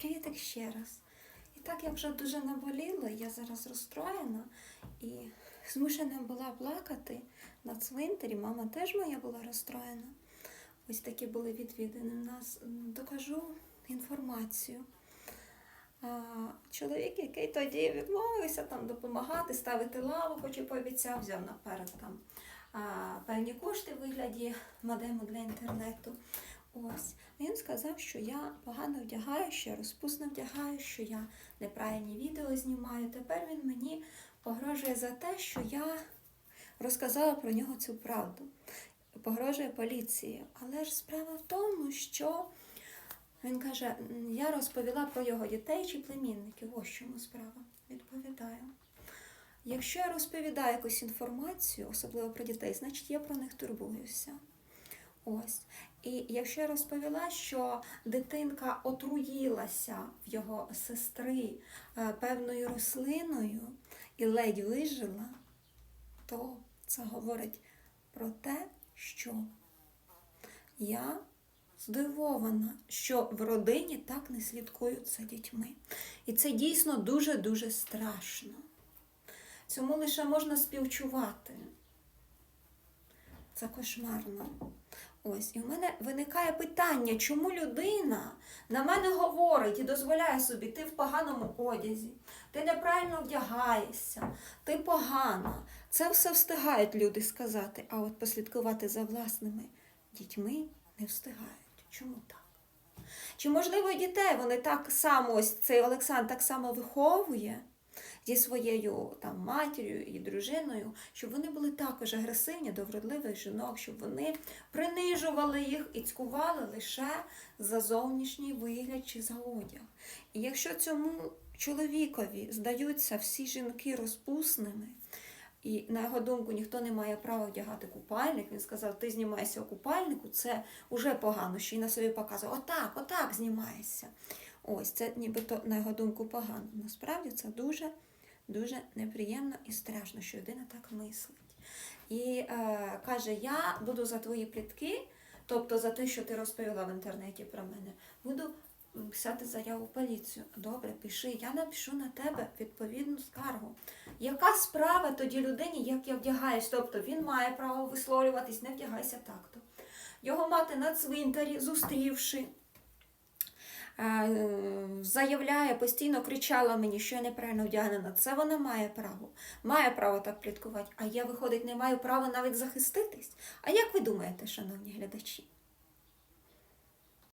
Привітик ще раз. І так як вже дуже наболіло, я зараз розстроєна і змушена була плакати на цвинтарі. Мама теж моя була розстроєна. Ось такі були відвідини. Нас докажу інформацію. Чоловік, який тоді відмовився там допомагати, ставити лаву, хоч і пообіцяв, взяв наперед там певні кошти в вигляді модему для інтернету. Ось він сказав, що я погано вдягаю, що я розпусно вдягаю, що я неправильні відео знімаю. Тепер він мені погрожує за те, що я розказала про нього цю правду. Погрожує поліції. Але ж справа в тому, що він каже, я розповіла про його дітей чи племінників. Ось чому справа. Відповідаю. Якщо я розповідаю якусь інформацію, особливо про дітей, значить я про них турбуюся. Ось. І якщо я розповіла, що дитинка отруїлася в його сестри е, певною рослиною і ледь вижила, то це говорить про те, що я здивована, що в родині так не слідкують за дітьми. І це дійсно дуже-дуже страшно. Цьому лише можна співчувати. Це кошмарно. Ось, і в мене виникає питання, чому людина на мене говорить і дозволяє собі, ти в поганому одязі, ти неправильно вдягаєшся, ти погана. Це все встигають люди сказати, а от послідкувати за власними дітьми не встигають. Чому так? Чи можливо дітей вони так само, ось цей Олександр так само виховує зі своєю там матір'ю і дружиною, щоб вони були також агресивні до вродливих жінок, щоб вони принижували їх і цькували лише за зовнішній вигляд чи за одяг. І якщо цьому чоловікові здаються всі жінки розпусними, і на його думку ніхто не має права вдягати купальник. Він сказав, ти знімаєшся у купальнику, це вже погано, що й на собі показує. Отак, отак знімаєшся. Ось це нібито на його думку погано. Насправді це дуже дуже неприємно і страшно, що людина так мислить. І е, каже: Я буду за твої плітки, тобто за те, що ти розповіла в інтернеті про мене, буду писати заяву в поліцію. Добре, пиши, я напишу на тебе відповідну скаргу. Яка справа тоді людині, як я вдягаюсь? Тобто він має право висловлюватись, не вдягайся так-то. Його мати на цвинтарі, зустрівши, е, заявляє, постійно кричала мені, що я неправильно вдягнена. Це вона має право. Має право так пліткувати. А я, виходить, не маю права навіть захиститись. А як ви думаєте, шановні глядачі?